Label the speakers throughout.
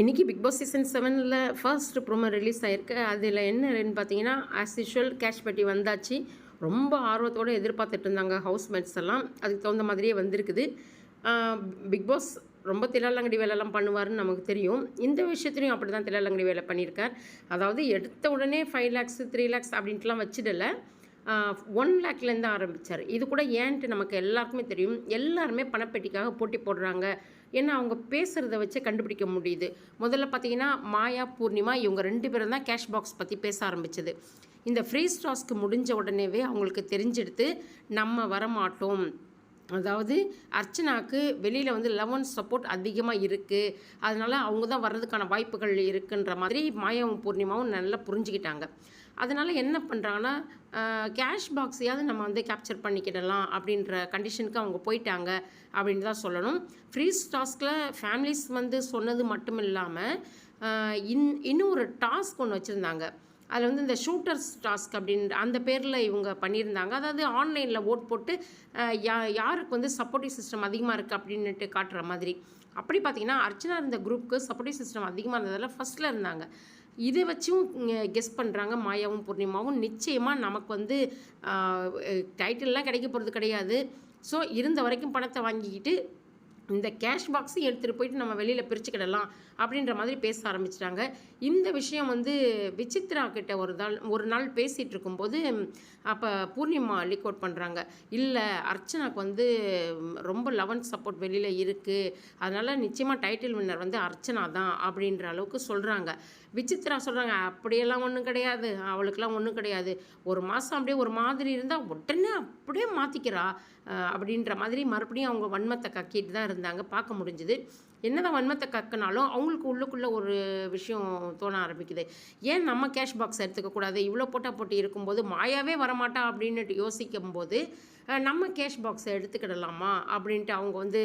Speaker 1: இன்றைக்கி big pass season செவனில் first promo release ஆகிருக்கு அதில் என்னன்னு பார்த்தீங்கன்னா ஆஸ் யூஷுவல் கேஷ் பட்டி வந்தாச்சு. ரொம்ப ஆர்வத்தோடு எதிர்பார்த்துட்டு இருந்தாங்க ஹவுஸ்மேட்ஸ் எல்லாம். அதுக்கு தகுந்த மாதிரியே வந்திருக்குது. பிக் பாஸ் ரொம்ப தில்லாலங்கடி வேலைலாம் பண்ணுவார்னு நமக்கு தெரியும். இந்த விஷயத்துலையும் அப்படி தான் தில்லாலங்கடி வேலை பண்ணியிருக்கார். அதாவது எடுத்த உடனே ஃபைவ் லேக்ஸ் த்ரீ லேக்ஸ் அப்படின்ட்டுலாம் வச்சிடல. ஒன் லேக்லேருந்து ஆரம்பித்தார் இது கூட ஏன்ட்டு நமக்கு எல்லாருக்குமே தெரியும். எல்லாருமே பணப்பெட்டிக்காக போட்டி போடுறாங்க. ஏன்னா அவங்க பேசுகிறத வச்சு கண்டுபிடிக்க முடியுது. முதல்ல பார்த்தீங்கன்னா மாயா பூர்ணிமா இவங்க ரெண்டு பேரும் தான் கேஷ் பாக்ஸ் பற்றி பேச ஆரம்பிச்சது. இந்த ஃப்ரீ ஸ்டாஸ்க்கு முடிஞ்ச உடனேவே அவங்களுக்கு தெரிஞ்செடுத்து நம்ம வரமாட்டோம். அதாவது அர்ச்சனாக்கு வெளியில் வந்து லெவன் சப்போர்ட் அதிகமாக இருக்குது அதனால் அவங்க தான் வர்றதுக்கான வாய்ப்புகள் இருக்குன்ற மாதிரி மாயாவும் பூர்ணிமாவும் நல்லா புரிஞ்சுக்கிட்டாங்க. அதனால் என்ன பண்ணுறாங்கன்னா கேஷ் பாக்ஸையாவது நம்ம வந்து கேப்சர் பண்ணிக்கிடலாம் அப்படின்ற கண்டிஷனுக்கு அவங்க போயிட்டாங்க அப்படின்னு தான் சொல்லணும். ஃப்ரீஸ் டாஸ்கில் ஃபேமிலிஸ் வந்து சொன்னது மட்டும் இல்லாமல் இன் இன்னும் ஒரு டாஸ்க் ஒன்று வச்சுருந்தாங்க. அதில் வந்து இந்த ஷூட்டர்ஸ் டாஸ்க் அப்படின்ற அந்த பேரில் இவங்க பண்ணியிருந்தாங்க. அதாவது ஆன்லைனில் ஓட் போட்டு யா யாருக்கு வந்து சப்போர்ட்டிவ் சிஸ்டம் அதிகமாக இருக்குது அப்படின்ட்டு காட்டுற மாதிரி. அப்படி பார்த்தீங்கன்னா அர்ச்சனா இருந்த குரூப்புக்கு சப்போர்ட்டிவ் சிஸ்டம் அதிகமாக இருந்ததில் ஃபஸ்ட்டில் இருந்தாங்க. இதை வச்சும் கெஸ் பண்ணுறாங்க மாயாவும் பூர்ணிமாவும். நிச்சயமாக நமக்கு வந்து டைட்டில்லாம் கிடைக்க போகிறது கிடையாது. ஸோ இருந்த வரைக்கும் பணத்தை வாங்கிக்கிட்டு இந்த கேஷ் பாக்ஸையும் எடுத்துகிட்டு போயிட்டு நம்ம வெளியில் பிரிச்சுக்கிடலாம் அப்படின்ற மாதிரி பேச ஆரம்பிச்சிட்டாங்க. இந்த விஷயம் வந்து விசித்ரா கிட்ட ஒரு நாள் ஒரு நாள் பேசிகிட்டு இருக்கும்போது அப்போ பூர்ணிமா லீக் அவுட் பண்ணுறாங்க இல்லை அர்ச்சனாக்கு வந்து ரொம்ப லெவன் சப்போர்ட் வெளியில் இருக்குது அதனால் நிச்சயமாக டைட்டில் வின்னர் வந்து அர்ச்சனா தான் அப்படின்ற அளவுக்கு சொல்கிறாங்க விசித்ரா சொல்கிறாங்க அப்படியெல்லாம் ஒன்றும் கிடையாது அவளுக்கெல்லாம் ஒன்றும் கிடையாது. ஒரு மாதம் அப்படியே ஒரு மாதிரி இருந்தால் உடனே அப்படியே மாற்றிக்கிறா அப்படின்ற மாதிரி மறுபடியும் அவங்க வன்மத்தை கக்கிட்டு தான் இருந்தாங்க. பார்க்க முடிஞ்சுது. என்னதான் வன்மத்தை கக்கினாலும் அவங்களுக்கு உள்ளுக்குள்ளே ஒரு விஷயம் தோண ஆரம்பிக்குது. ஏன் நம்ம கேஷ் பாக்ஸ் எடுத்துக்கக்கூடாது? இவ்வளோ போட்டா போட்டி இருக்கும்போது மாயாவே வரமாட்டா அப்படின்னுட்டு யோசிக்கும் போது நம்ம கேஷ் பாக்ஸை எடுத்துக்கிடலாமா அப்படின்ட்டு அவங்க வந்து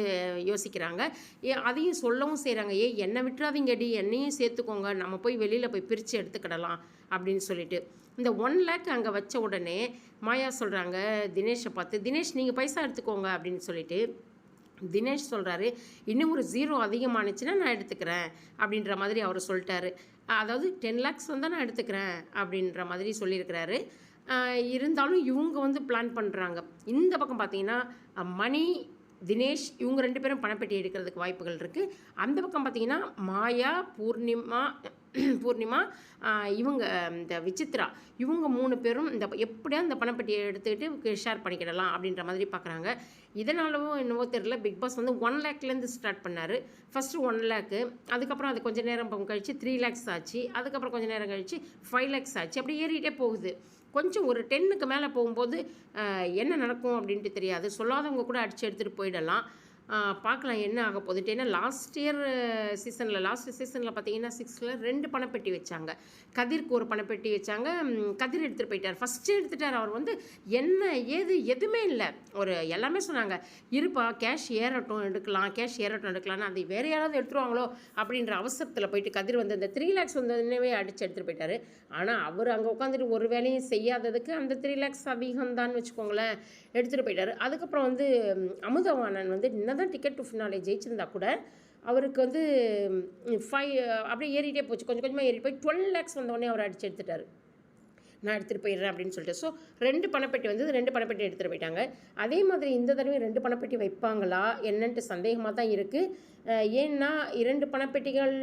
Speaker 1: யோசிக்கிறாங்க. ஏ அதையும் சொல்லவும் செய்கிறாங்க ஏ என்னை விட்டுறாதீங்கடி என்னையும் சேர்த்துக்கோங்க. நம்ம போய் வெளியில் போய் பிரித்து எடுத்துக்கிடலாம் அப்படின்னு சொல்லிட்டு. இந்த ஒன் லேக் அங்கே வச்ச உடனே மாயா சொல்கிறாங்க தினேஷை பார்த்து தினேஷ் நீங்கள் பைசா எடுத்துக்கோங்க அப்படின்னு சொல்லிட்டு தினேஷ் சொல்கிறாரு இன்னும் ஒரு ஜீரோ அதிகமானுச்சுன்னா நான் எடுத்துக்கிறேன் அப்படின்ற மாதிரி அவர் சொல்லிட்டாரு. அதாவது டென் லேக்ஸ் வந்தால் நான் எடுத்துக்கிறேன் அப்படின்ற மாதிரி சொல்லியிருக்கிறாரு. இருந்தாலும் இவங்க வந்து பிளான் பண்ணுறாங்க இந்த பக்கம் பார்த்தீங்கன்னா மணி தினேஷ் இவங்க ரெண்டு பேரும் பணப்பெட்டி எடுக்கிறதுக்கு வாய்ப்புகள் இருக்குது அந்த பக்கம் பார்த்தீங்கன்னா மாயா பூர்ணிமா பூர்ணிமா இவங்க இந்த விசித்ரா இவங்க மூணு பேரும் இந்த எப்படியா இந்த பணப்பெட்டியை எடுத்துக்கிட்டு ஷேர் பண்ணிக்கிடலாம் அப்படின்ற மாதிரி பார்க்குறாங்க இதனாலவும் என்னவோ தெரில பிக் பாஸ் வந்து ஒன் லேக்லேருந்து ஸ்டார்ட் பண்ணார். ஃபஸ்ட்டு ஒன் லேக்கு அதுக்கப்புறம் அது கொஞ்சம் நேரம் கழித்து த்ரீ லேக்ஸ் ஆச்சு. அதுக்கப்புறம் கொஞ்சம் நேரம் கழிச்சு ஃபைவ் லேக்ஸ் ஆச்சு. அப்படி ஏறிட்டே போகுது. கொஞ்சம் ஒரு டென்னுக்கு மேலே போகும்போது என்ன நடக்கும் அப்படின்ட்டு தெரியாது. சொல்லாதவங்க கூட அடித்து எடுத்துகிட்டு போயிடலாம். பார்க்கலாம் என்ன ஆக போகுது. ஏன்னா லாஸ்ட் இயர் சீசனில் லாஸ்ட் சீசனில் பார்த்தீங்கன்னா சிக்ஸில் ரெண்டு பணப்பெட்டி வச்சாங்க. கதிர்க்கு ஒரு பணப்பெட்டி வச்சாங்க. கதிர் எடுத்துகிட்டு போயிட்டார். ஃபஸ்ட்டு எடுத்துட்டார் அவர் வந்து என்ன ஏது எதுவுமே இல்லை. ஒரு எல்லாமே சொன்னாங்க. இருப்பா கேஷ் ஏறட்டும் எடுக்கலாம் கேஷ் ஏறட்டும் எடுக்கலாம்னு. அது வேறு யாராவது எடுத்துருவாங்களோ அப்படின்ற அவசரத்தில் போயிட்டு கதிர் வந்து இந்த த்ரீ லேக்ஸ் வந்ததுனவே அடித்து எடுத்துகிட்டு போயிட்டார். ஆனால் அவர் அங்கே உட்காந்துட்டு ஒரு வேலையும் செய்யாததுக்கு அந்த த்ரீ லேக்ஸ் அதிகம் தான் வச்சுக்கோங்களேன் எடுத்துகிட்டு போயிட்டார். அதுக்கப்புறம் வந்து அமுதவாணன் வந்து தான் டிக்கெட் டு ஃபினாலே ஜெயிச்சிருந்தா கூட அவருக்கு வந்து ஃபைவ் அப்படியே ஏறிட்டே போச்சு. கொஞ்சம் கொஞ்சமாக ஏறி போய் டுவெல் லேக்ஸ் வந்தோடனே அவர் அடிச்சு எடுத்துட்டாரு. நான் எடுத்துகிட்டு போயிடுறேன் அப்படின்னு சொல்லிட்டு. ஸோ ரெண்டு பணப்பெட்டி வந்து ரெண்டு பணப்பெட்டி எடுத்துகிட்டு போயிட்டாங்க. அதே மாதிரி இந்த தடவை ரெண்டு பணப்பெட்டி வைப்பாங்களா? என்னன்ட்டு சந்தேகமாக தான் இருக்குது ஏன்னா இரண்டு பணப்பெட்டிகள்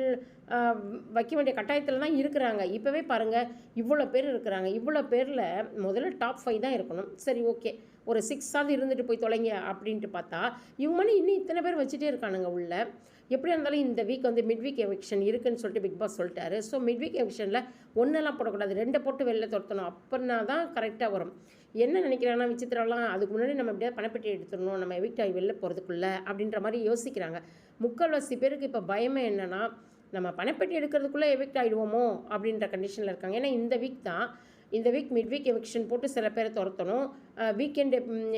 Speaker 1: வைக்க வேண்டிய கட்டாயத்தில் தான் இருக்கிறாங்க. இப்போவே பாருங்கள் இவ்வளோ பேர் இருக்கிறாங்க. இவ்வளோ பேரில் முதல்ல டாப் ஃபைவ் தான் இருக்கணும். சரி ஓகே ஒரு சிக்ஸாவது இருந்துட்டு போய் தொலைங்க அப்படின்ட்டு பார்த்தா இவங்க மணி இன்னும் இத்தனை பேர் வச்சுட்டே இருக்கானுங்க உள்ள. எப்படியா இருந்தாலும் இந்த வீக் வந்து மிட் வீக் எவிக்ஷன் இருக்குன்னு சொல்லிட்டு பிக் பாஸ் சொல்லிட்டாரு. ஸோ மிட் வீக் எவிக்ஷனில் ஒன்றெல்லாம் போடக்கூடாது. ரெண்டை போட்டு வெளில துரத்தணும். அப்படின்னா தான் கரெக்டாக வரும். என்ன நினைக்கிறாங்கன்னா விசித்திரம்லாம் அதுக்கு முன்னாடி நம்ம எப்படியாவது பணப்பெட்டி எடுத்துடணும். நம்ம எவிக்ட் ஆகி வெளில போகிறதுக்குள்ள அப்படின்ற மாதிரி யோசிக்கிறாங்க. முக்கால்வாசி பேருக்கு இப்போ பயமே என்னென்னா நம்ம பணப்பெட்டி எடுக்கிறதுக்குள்ளே எவிக்ட் ஆகிடுவோமோ அப்படின்ற கண்டிஷனில் இருக்காங்க. ஏன்னா இந்த வீக் தான் இந்த வீக் மிட் வீக் எவிக்ஷன் போட்டு சில பேரை துரத்தணும். வீக்கெண்ட்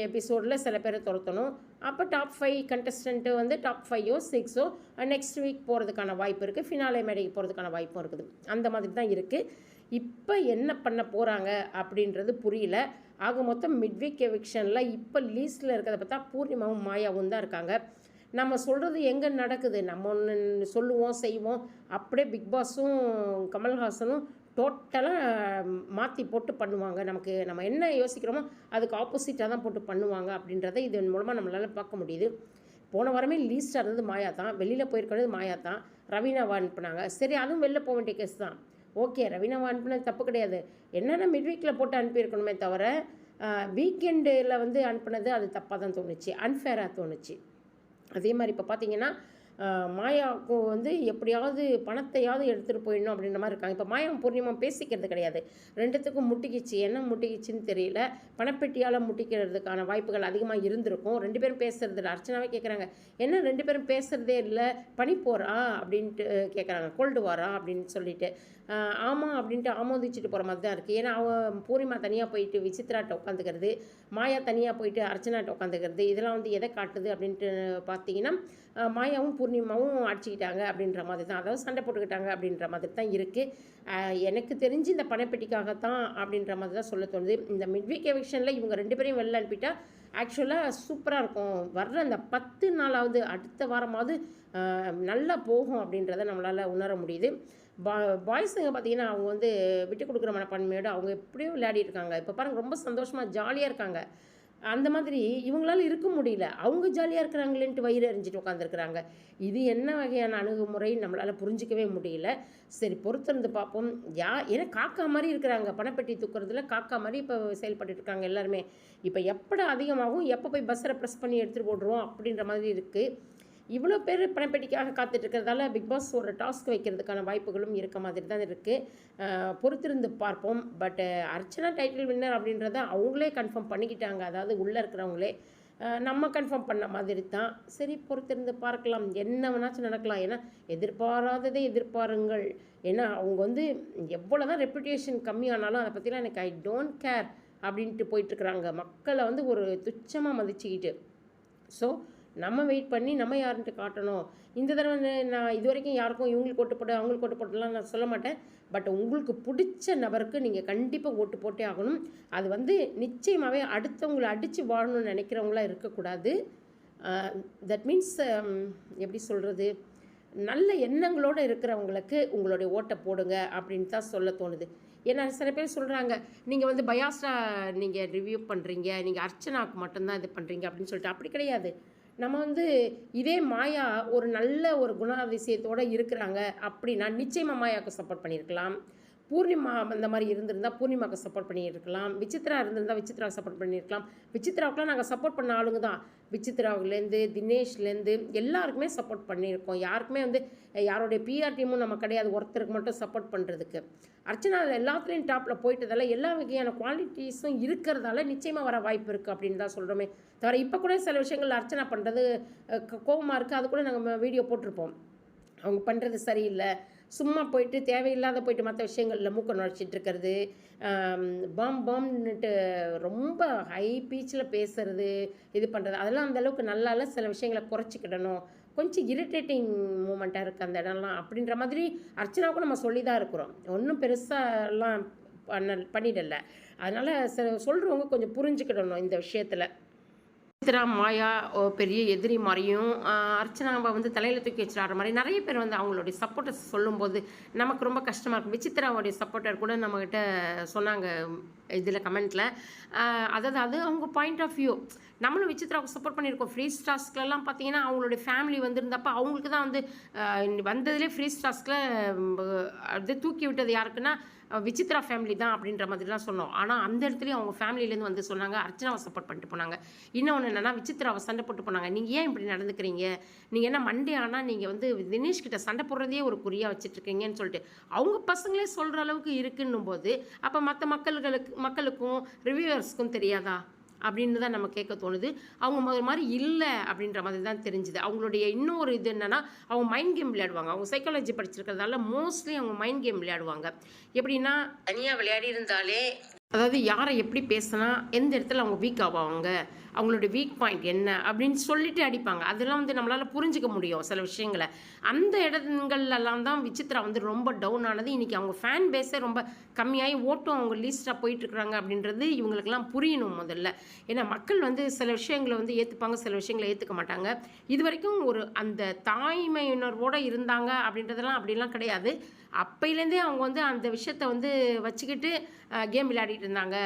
Speaker 1: எபிசோடில் சில பேரை துரத்தணும். அப்போ டாப் ஃபைவ் கண்டஸ்டண்ட்டு வந்து டாப் ஃபைவோ சிக்ஸோ நெக்ஸ்ட் வீக் போகிறதுக்கான வாய்ப்பு இருக்குது ஃபினாலே மேடைக்கு போகிறதுக்கான வாய்ப்பும் இருக்குது. அந்த மாதிரி தான் இருக்குது இப்போ என்ன பண்ண போகிறாங்க அப்படின்றது புரியல. ஆக மொத்தம் மிட் வீக் எவிக்ஷனில் இப்போ லீஸ்ட்டில் இருக்கிறத பார்த்தா பூர்ணிமாவும் மாயாவும் தான் இருக்காங்க. நம்ம சொல்கிறது எங்கே நடக்குது? நம்ம ஒன்று சொல்லுவோம் செய்வோம். அப்படியே பிக் பாஸும் கமல்ஹாசனும் டோட்டலாக மாற்றி போட்டு பண்ணுவாங்க. நமக்கு நம்ம என்ன யோசிக்கிறோமோ அதுக்கு ஆப்போசிட்டாக தான் போட்டு பண்ணுவாங்க அப்படின்றத இதன் மூலமாக நம்மளால் பார்க்க முடியுது. போன வாரமே லீஸ்டாக இருந்தது மாயா தான். வெளியில் போயிருக்கிறது மாயா தான். ரவீனாவை அனுப்புனாங்க. சரி அதுவும் வெளில போக வேண்டிய கேஸ் தான். ஓகே ரவீனாவை அனுப்புனது தப்பு கிடையாது. என்னென்ன மிட் வீக்கில் போட்டு அனுப்பியிருக்கணுமே தவிர வீக்கெண்டில் வந்து அனுப்புனது அது தப்பாக தான் தோணுச்சு. அன்ஃபேராக தோணுச்சு. அதே மாதிரி இப்போ பார்த்தீங்கன்னா மாயாவுக்கு வந்து எப்படியாவது பணத்தையாவது எடுத்துகிட்டு போயிடணும் அப்படின்ற மாதிரி இருக்காங்க. இப்போ மாயாவும் பூர்ணிமா பேசிக்கிறது கிடையாது. ரெண்டுத்துக்கும் முட்டிக்கிச்சு. என்ன முட்டிக்கிச்சின்னு தெரியல. பணப்பெட்டியால் முட்டிக்கிறதுக்கான வாய்ப்புகள் அதிகமாக இருந்திருக்கும். ரெண்டு பேரும் பேசுறது இல்லை. அர்ச்சனாவே கேட்குறாங்க என்ன ரெண்டு பேரும் பேசுகிறதே இல்லை. பனி போகிறா அப்படின்ட்டு கேட்குறாங்க கோல்டு வாரா? அப்படின்னு சொல்லிட்டு. ஆமாம் அப்படின்ட்டு ஆமோதிச்சுட்டு போகிற மாதிரி தான் இருக்குது ஏன்னா அவன் பூர்ணிமா தனியாக போயிட்டு விசித்ராட்ட உட்காந்துக்கிறது. மாயா தனியாக போயிட்டு அர்ச்சனாட்ட உட்காந்துக்கிறது. இதெல்லாம் வந்து எதை காட்டுது அப்படின்ட்டு பார்த்தீங்கன்னா மாயாவும் பூர்ணிமாவும் அடிச்சுக்கிட்டாங்க அப்படின்ற மாதிரி தான். அதாவது சண்டை போட்டுக்கிட்டாங்க அப்படின்ற மாதிரி தான் இருக்குது எனக்கு தெரிஞ்சு இந்த பணப்பெட்டிக்காகத்தான் அப்படின்ற மாதிரி தான் சொல்ல தோணுது. இந்த மிட்வீக் எவிக்ஷனில் இவங்க ரெண்டு பேரையும் வெளில அனுப்பிட்டா ஆக்சுவலாக சூப்பராக இருக்கும். வர்ற அந்த பத்து நாளாவது அடுத்த வாரமாவது நல்லா போகும் அப்படின்றத நம்மளால் உணர முடியுது. பா பாய்ஸுங்க பார்த்தீங்கன்னா அவங்க வந்து விட்டு கொடுக்குற மனப்பான்மையோடு அவங்க எப்படியும் விளையாடிட்டு இருக்காங்க. இப்போ பாருங்க ரொம்ப சந்தோஷமாக ஜாலியாக இருக்காங்க. அந்த மாதிரி இவங்களால இருக்க முடியல. அவங்க ஜாலியாக இருக்கிறாங்களேன்ட்டு வயிறு எறிஞ்சிட்டு உட்காந்துருக்குறாங்க இது என்ன வகையான அணுகுமுறை நம்மளால் புரிஞ்சிக்கவே முடியல. சரி பொறுத்திருந்து பார்ப்போம். யா ஏன்னா காக்கா மாதிரி இருக்கிறாங்க. பணப்பெட்டி தூக்குறதுல காக்கா மாதிரி இப்போ செயல்பட்டு இருக்காங்க எல்லாருமே. இப்போ எப்பட அதிகமாகும்? எப்போ போய் பஸ்ஸரை ப்ரெஸ் பண்ணி எடுத்துகிட்டு போடுறோம் அப்படின்ற மாதிரி இருக்குது இவ்வளோ பேர் பணப்பெட்டிக்காக காத்துட்டு இருக்கிறதால பிக் பாஸ் ஒரு டாஸ்க் வைக்கிறதுக்கான வாய்ப்புகளும் இருக்க மாதிரி தான் இருக்குது பொறுத்திருந்து பார்ப்போம். பட் அர்ச்சனா டைட்டில் வின்னர் அப்படின்றத அவங்களே கன்ஃபார்ம் பண்ணிக்கிட்டாங்க. அதாவது உள்ளே இருக்கிறவங்களே நம்ம கன்ஃபார்ம் பண்ண மாதிரி தான். சரி பொறுத்திருந்து பார்க்கலாம். என்ன வேணாச்சும் நடக்கலாம். ஏன்னா எதிர்பாராததை எதிர்பாருங்கள். ஏன்னா அவங்க வந்து எவ்வளோ தான் ரெப்புடேஷன் கம்மியானாலும் அதை பற்றிலாம் எனக்கு ஐ டோன்ட் கேர் அப்படின்ட்டு போயிட்டுருக்குறாங்க மக்களை வந்து ஒரு துச்சமாக மதிச்சுக்கிட்டு. ஸோ நம்ம வெயிட் பண்ணி நம்ம யாருன்ட்டு காட்டணும்? இந்த தடவை நான் இது வரைக்கும் யாருக்கும் இவங்களுக்கு ஓட்டு போட்டு அவங்களுக்கு ஓட்டு போட்டுலாம் நான் சொல்ல மாட்டேன். பட் உங்களுக்கு பிடிச்ச நபருக்கு நீங்கள் கண்டிப்பாக ஓட்டு போட்டே ஆகணும். அது வந்து நிச்சயமாகவே அடுத்தவங்களை அடித்து வாழணும்னு நினைக்கிறவங்களா இருக்கக்கூடாது. தட் மீன்ஸ் um, எப்படி சொல்கிறது நல்ல எண்ணங்களோடு இருக்கிறவங்களுக்கு உங்களுடைய ஓட்டை போடுங்க அப்படின்னு தான் சொல்ல தோணுது. ஏன்னா சில பேர் சொல்கிறாங்க நீங்கள் வந்து பயாஸ்டாக நீங்கள் ரிவ்யூ பண்ணுறீங்க நீங்கள் அர்ச்சனாவுக்கு மட்டும்தான் இது பண்ணுறீங்க அப்படின்னு சொல்லிட்டு. அப்படி கிடையாது. நம்ம வந்து இதே மாயா ஒரு நல்ல ஒரு குணாதிசயத்தோடு இருக்கிறாங்க அப்படின்னா நிச்சயமாக மாயாவுக்கு சப்போர்ட் பண்ணியிருக்கலாம். பூர்ணிமா அந்த மாதிரி இருந்திருந்தால் பூர்ணிமாவுக்கு சப்போர்ட் பண்ணியிருக்கலாம். விசித்ரா இருந்திருந்தால் விசித்ரா சப்போர்ட் பண்ணியிருக்கலாம். விசித்ராவுக்குலாம் நாங்கள் சப்போர்ட் பண்ண ஆளுங்க தான். விசித்ராவுலேருந்து தினேஷ்லேருந்து எல்லாருக்குமே சப்போர்ட் பண்ணியிருக்கோம். யாருக்குமே வந்து யாரோடைய பிஆர் டீமும் நம்ம கிடையாது. ஒருத்தருக்கு மட்டும் சப்போர்ட் பண்ணுறதுக்கு அர்ச்சனா எல்லாத்துலேயும் டாப்பில் போயிட்டதால எல்லா வகையான குவாலிட்டிஸும் இருக்கிறதால நிச்சயமாக வர வாய்ப்பு இருக்குது அப்படின்னு தான் சொல்கிறோமே தவிர இப்போ கூட சில விஷயங்கள் அர்ச்சனா பண்ணுறது கோபமாக இருக்குது அது கூட நாங்கள் வீடியோ போட்டிருப்போம். அவங்க பண்ணுறது சரியில்லை. சும்மா போயிட்டு தேவையில்லாத போயிட்டு மற்ற விஷயங்களில் மூக்க நுழைச்சிட்டு இருக்கிறது. பாம் பாம்னுட்டு ரொம்ப ஹை பீச்சில் பேசுறது இது பண்ணுறது அதெல்லாம் அந்தளவுக்கு நல்லால சில விஷயங்களை குறைச்சிக்கிடணும். கொஞ்சம் இரிட்டேட்டிங் மூமெண்ட்டாக இருக்குது அந்த இடம்லாம். அப்படின்ற மாதிரி அர்ச்சனாவுக்கும் நம்ம சொல்லி தான் இருக்கிறோம். ஒன்றும் பெருசாலாம் பண்ண பண்ணிடல. அதனால் சில சொல்கிறவங்க கொஞ்சம் புரிஞ்சுக்கிடணும் இந்த விஷயத்தில். சித்ரா மாயா ஓ, பெரிய எதிரி மாதிரியும் ஆஹ், அர்ச்சனாவை வந்து தலையில் தூக்கி வச்சிடாற மாதிரி நிறைய பேர் வந்து அவங்களுடைய சப்போர்ட்டர்ஸ் சொல்லும்போது நமக்கு ரொம்ப கஷ்டமாக இருக்கும். விசித்ராவுடைய சப்போர்ட்டர் கூட நம்மக்கிட்ட சொன்னாங்க இதில் கமெண்ட்டில் அதாவது அது அவங்க பாயிண்ட் ஆஃப் வியூ நம்மளும் விசித்ராவுக்கு சப்போர்ட் பண்ணியிருக்கோம். ஃப்ரீ ஸ்டாஸ்க்லலாம் பார்த்தீங்கன்னா அவங்களுடைய ஃபேமிலி வந்திருந்தப்போ அவங்களுக்கு தான் வந்து வந்ததுலேயே ஃப்ரீ ஸ்டாஸ்கில் அது தூக்கி விட்டது யாருக்குன்னா விசித்ரா ஃபேமிலி தான் அப்படின்ற மாதிரிலாம் சொன்னோம். ஆனால் அந்த இடத்துலையும் அவங்க ஃபேமிலியிலேருந்து வந்து சொன்னாங்க அர்ச்சனாவை சப்போர்ட் பண்ணிட்டு போனாங்க. இன்னொன்று என்னென்னா விசித்ராவை சண்டை போட்டு போனாங்க. நீங்கள் ஏன் இப்படி நடந்துக்கிறீங்க? நீங்கள் என்ன மண்டே ஆனால் நீங்கள் வந்து தினேஷ் கிட்ட சண்டை போடுறதே ஒரு குறியாக வச்சுட்ருக்கீங்கன்னு சொல்லிட்டு அவங்க பசங்களே சொல்கிற அளவுக்கு இருக்குன்னும் போது அப்போ மற்ற மக்கள்களுக்கு மக்களுக்கும் ரிவ்யூவர்ஸ்க்கும் தெரியாதா? அப்படின்னு தான் நம்ம கேட்க தோணுது. அவங்க ஒரு மாதிரி இல்லை அப்படின்ற மாதிரி தான் தெரிஞ்சுது. அவங்களுடைய இன்னொரு இது என்னன்னா அவங்க மைண்ட் கேம் விளையாடுவாங்க. அவங்க சைக்காலஜி படிச்சிருக்கிறதால மோஸ்ட்லி அவங்க மைண்ட் கேம் விளையாடுவாங்க. எப்படின்னா தனியாக விளையாடி இருந்தாலே அதாவது யாரை எப்படி பேசினா எந்த இடத்துல அவங்க வீக் ஆவாங்க அவங்களோட வீக் பாயிண்ட் என்ன அப்படின்னு சொல்லிட்டு அடிப்பாங்க. அதெல்லாம் வந்து நம்மளால் புரிஞ்சுக்க முடியும் சில விஷயங்களை. அந்த இடங்கள்லாம் தான் விசித்ரா வந்து ரொம்ப டவுன் ஆனது. இன்றைக்கி அவங்க ஃபேன் பேஸே ரொம்ப கம்மியாகி ஓட்டும் அவங்க லீஸ்டாக போயிட்டுருக்குறாங்க அப்படின்றது இவங்களுக்கெல்லாம் புரியணும் முதல்ல. ஏன்னா மக்கள் வந்து சில விஷயங்களை வந்து ஏற்றுப்பாங்க சில விஷயங்களை ஏற்றுக்க மாட்டாங்க. இது வரைக்கும் ஒரு அந்த தாய்மை உணர்வோடு இருந்தாங்க அப்படின்றதெல்லாம் அப்படிலாம் கிடையாது. அப்போலேருந்தே அவங்க வந்து அந்த விஷயத்த வந்து வச்சுக்கிட்டு கேம் விளையாடிட்டு இருந்தாங்க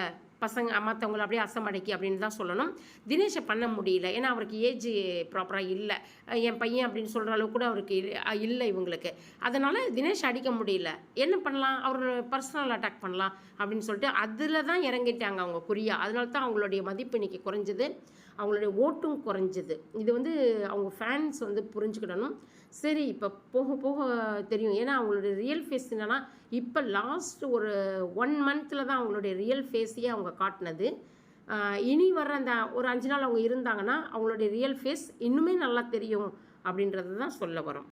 Speaker 1: பசங்க மற்றவங்கள அப்படியே அசமடைக்கி அப்படின்னு தான் சொல்லணும். தினேஷை பண்ண முடியல. ஏன்னா அவருக்கு ஏஜ் ப்ராப்பராக இல்லை. என் பையன் அப்படின்னு சொல்கிற அளவுக்கு கூட அவருக்கு இல்லை இவங்களுக்கு. அதனால் தினேஷ் அடிக்க முடியல. என்ன பண்ணலாம்? அவர் பர்சனல் அட்டாக் பண்ணலாம் அப்படின்னு சொல்லிட்டு அதில் தான் இறங்கிட்டாங்க அவங்க குறியா. அதனால தான் அவங்களுடைய மதிப்பு இன்னைக்கு குறைஞ்சது. அவங்களுடைய ஓட்டும் குறைஞ்சது. இது வந்து அவங்க ஃபேன்ஸ் வந்து புரிஞ்சுக்கிடணும். சரி இப்போ போக போக தெரியும். ஏன்னா அவங்களுடைய ரியல் ஃபேஸ் என்னென்னா இப்போ லாஸ்ட் ஒரு ஒன் மந்தில் தான் அவங்களுடைய ரியல் ஃபேஸையே அவங்க காட்டினது. இனி வர்ற அந்த ஒரு அஞ்சு நாள் அவங்க இருந்தாங்கன்னா அவங்களுடைய ரியல் ஃபேஸ் இன்னுமே நல்லா தெரியும் அப்படின்றது தான் சொல்ல வரோம்